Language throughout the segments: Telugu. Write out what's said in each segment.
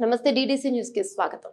నమస్తే డిడిసి న్యూస్కి స్వాగతం.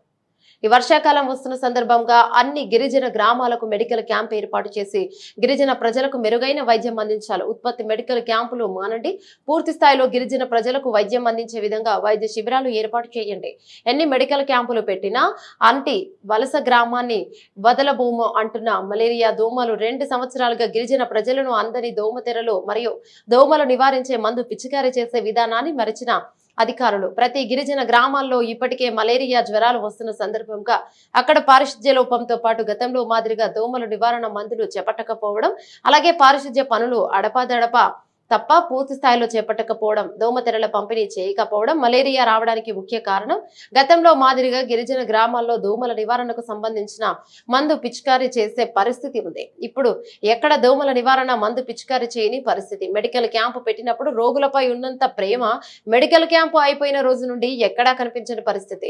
ఈ వర్షాకాలం వస్తున్న సందర్భంగా అన్ని గిరిజన గ్రామాలకు మెడికల్ క్యాంప్ ఏర్పాటు చేసి గిరిజన ప్రజలకు మెరుగైన వైద్యం అందించాలి. ఉత్పత్తి మెడికల్ క్యాంపులు మానండి. పూర్తి స్థాయిలో గిరిజన ప్రజలకు వైద్యం అందించే విధంగా వైద్య శిబిరాలు ఏర్పాటు చేయండి. ఎన్ని మెడికల్ క్యాంపులు పెట్టినా అంటి వలస గ్రామాన్ని వదలబోము అంటున్న మలేరియా దోమలు రెండు సంవత్సరాలుగా గిరిజన ప్రజలను అందని దోమతెరలు మరియు దోమలు నివారించే మందు పిచికారీ చేసే విధానాన్ని మరిచిన అధికారులు. ప్రతి గిరిజన గ్రామాల్లో ఇప్పటికే మలేరియా జ్వరాలు వస్తున్న సందర్భంగా అక్కడ పారిశుధ్య లోపంతో పాటు గతంలో మాదిరిగా దోమల నివారణ మందులు చేపట్టకపోవడం అలాగే పారిశుధ్య పనులు అడపాదడపా తప్ప పూర్తి స్థాయిలో చేపట్టకపోవడం దోమతెరల పంపిణీ చేయకపోవడం మలేరియా రావడానికి ముఖ్య కారణం. గతంలో మాదిరిగా గిరిజన గ్రామాల్లో దోమల నివారణకు సంబంధించిన మందు పిచికారీ చేసే పరిస్థితి ఉంది. ఇప్పుడు ఎక్కడ దోమల నివారణ మందు పిచికారీ చేయని పరిస్థితి? మెడికల్ క్యాంపు పెట్టినప్పుడు రోగులపై ఉన్నంత ప్రేమ మెడికల్ క్యాంపు అయిపోయిన రోజు నుండి ఎక్కడా కనిపించని పరిస్థితి.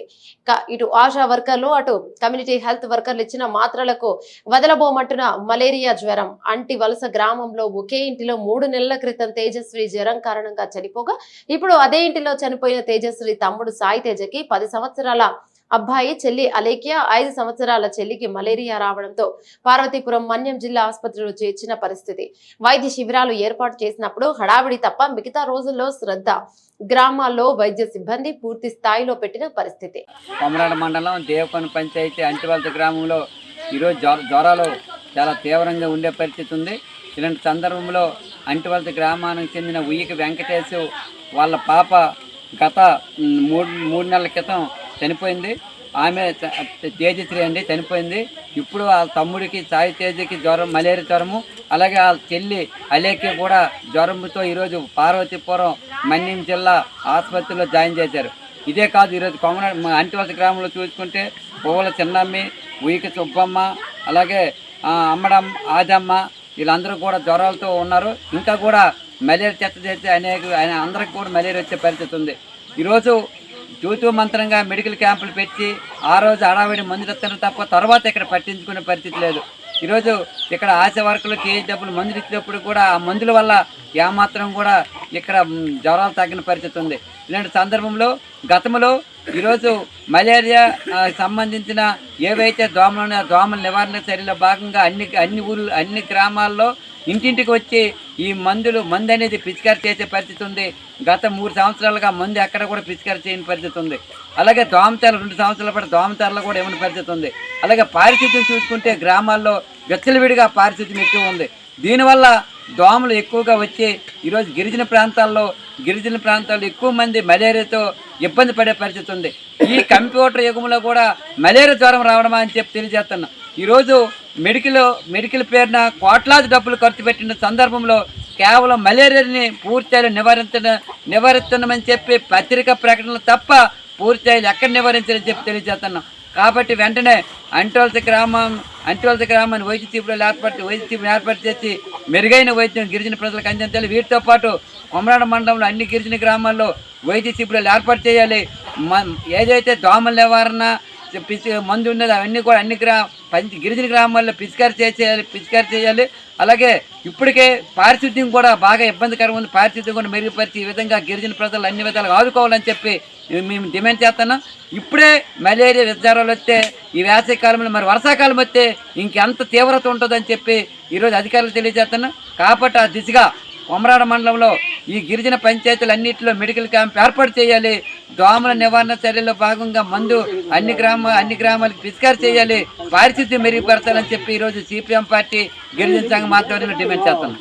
ఇటు ఆశా వర్కర్లు అటు కమ్యూనిటీ హెల్త్ వర్కర్లు ఇచ్చిన మాత్రలకు వదలబోమట్టున మలేరియా జ్వరం. అంటి వలస గ్రామంలో ఒకే ఇంటిలో మూడు నెలల క్రితం తేజస్వి జ్వరం కారణంగా చనిపోగా ఇప్పుడు అదే ఇంటిలో చనిపోయిన తేజస్వి తమ్ముడు సాయి తేజకి పది సంవత్సరాల అబ్బాయి చెల్లి అలేఖ్య ఐదు సంవత్సరాల చెల్లికి మలేరియా రావడంతో పార్వతీపురం మన్యం జిల్లా ఆసుపత్రిలో చేర్చిన పరిస్థితి. వైద్య శిబిరాలు ఏర్పాటు చేసినప్పుడు హడావిడి తప్ప మిగతా రోజుల్లో శ్రద్ధ గ్రామాల్లో వైద్య సిబ్బంది పూర్తి స్థాయిలో పెట్టిన పరిస్థితి. కొమరాడ మండలం దేవకొన పంచాయతీ అంటివలత గ్రామంలో ఈరోజు జ్వర జ్వరాలు చాలా తీవ్రంగా ఉండే పరిస్థితి ఉంది. ఇలాంటి సందర్భంలో అంటివలత గ్రామానికి చెందిన ఉయ్యకి వెంకటేశు వాళ్ళ పాప గత మూడు మూడు నెలల క్రితం చనిపోయింది. ఆమె తేజశ్రీ అండి చనిపోయింది. ఇప్పుడు వాళ్ళ తమ్ముడికి సాయి తేజకి జ్వరం మలేరియా జ్వరము అలాగే వాళ్ళ చెల్లి అలేఖ్య కూడా జ్వరంతో ఈరోజు పార్వతీపురం మన్యం జిల్లా ఆసుపత్రిలో జాయిన్ చేశారు. ఇదే కాదు ఈరోజు కొమర అంటివలస గ్రామంలో చూసుకుంటే పువ్వుల చిన్నమ్మి ఉయ్యక సుబ్బమ్మ అలాగే అమ్మడం అమ్మడమ్మ వీళ్ళందరూ కూడా జ్వరాలతో ఉన్నారు. ఇంకా కూడా మలేరియా చెత్త చేస్తే అనేక ఆయన అందరికి కూడా మలేరియా వచ్చే పరిస్థితి ఉంది. ఈరోజు తూతూ మంత్రంగా మెడికల్ క్యాంపులు పెట్టి ఆ రోజు హడావిడి మందులు ఇస్తారు తప్ప తర్వాత ఇక్కడ పట్టించుకునే పరిస్థితి లేదు. ఈరోజు ఇక్కడ ఆశ వర్కులు కేజీ డబ్బులు మందులు ఇచ్చినప్పుడు కూడా ఆ మందుల వల్ల ఏమాత్రం కూడా ఇక్కడ జ్వరాలు తగ్గిన పరిస్థితి ఉంది. ఇలాంటి సందర్భంలో గతంలో ఈరోజు మలేరియా సంబంధించిన ఏవైతే దోమలు ఉన్నాయో దోమల నివారణ చర్యల భాగంగా అన్ని అన్ని ఊర్లు అన్ని గ్రామాల్లో ఇంటింటికి వచ్చి ఈ మందులు మందు అనేది పిచికారి చేసే పరిస్థితి ఉంది. గత మూడు సంవత్సరాలుగా మందు ఎక్కడ కూడా పిచికారి చేయని పరిస్థితి ఉంది. అలాగే దోమతెరలు రెండు సంవత్సరాల పాటు దోమతెరలు కూడా ఇవ్వని పరిస్థితి ఉంది. అలాగే పారిశుద్ధ్యం చూసుకుంటే గ్రామాల్లో విచ్చలవిడిగా పారిశుద్ధ్యం ఎక్కువ ఉంది. దీనివల్ల దోమలు ఎక్కువగా వచ్చి ఈరోజు గిరిజన ప్రాంతాల్లో గిరిజన ప్రాంతాల్లో ఎక్కువ మంది మలేరియాతో ఇబ్బంది పడే పరిస్థితి ఉంది. ఈ కంప్యూటర్ యుగంలో కూడా మలేరియా జ్వరం రావడమా అని చెప్పి తెలియజేస్తున్నాం. ఈరోజు మెడికల్ మెడికల్ పేరున కోట్లాది డబ్బులు ఖర్చు పెట్టిన సందర్భంలో కేవలం మలేరియాని పూర్తిగా నివారించ నివారిస్తున్నామని చెప్పి పత్రికా ప్రకటనలు తప్ప పూర్తిగా ఎక్కడ నివారించాలని చెప్పి తెలియజేస్తున్నాం. కాబట్టి వెంటనే అంటోల్త గ్రామం అంటోల్త గ్రామాన్ని వైద్య తీపులు ఏర్పాటు వైద్య తీపులు ఏర్పాటు చేసి మెరుగైన వైద్యం గిరిజన ప్రజలకు అందించాలి. వీటితో పాటు కొమరాడ మండలంలో అన్ని గిరిజన గ్రామాల్లో వైద్య శిబిరాలు ఏర్పాటు చేయాలి. మ- ఏదైతే దోమల నివారణ పిచ్చి మందు ఉన్నది అవన్నీ కూడా అన్ని గ్రా పంచి గిరిజన గ్రామాల్లో పిచికారి చేసేయాలి పిచికారి చేయాలి. అలాగే ఇప్పటికే పారిశుద్ధ్యం కూడా బాగా ఇబ్బందికరంగా ఉంది. పారిశుద్ధ్యం కూడా మెరుగుపరిచి ఈ విధంగా గిరిజన ప్రజలు అన్ని విధాలుగా ఆదుకోవాలని చెప్పి మేము డిమాండ్ చేస్తున్నాం. ఇప్పుడే మలేరియా విద్యారాలు వస్తే ఈ వేసవి కాలంలో మరి వర్షాకాలం వస్తే ఇంకెంత తీవ్రత ఉంటుందని చెప్పి ఈరోజు అధికారులు తెలియజేస్తున్నాం. కాబట్టి ఆ దిశగా కొమరాడ మండలంలో ఈ గిరిజన పంచాయతీలన్నింటిలో మెడికల్ క్యాంప్ ఏర్పాటు చేయాలి. దోమల నివారణ చర్యల్లో భాగంగా మందు అన్ని గ్రామ అన్ని గ్రామాలకు పిచికారు చేయాలి. పారిశుద్ధ్యం మెరుగుపరచాలని చెప్పి ఈరోజు సిపిఎం పార్టీ గిరిజన సంఘం ఆధ్వర్యంలో డిమాండ్ చేస్తున్నాం.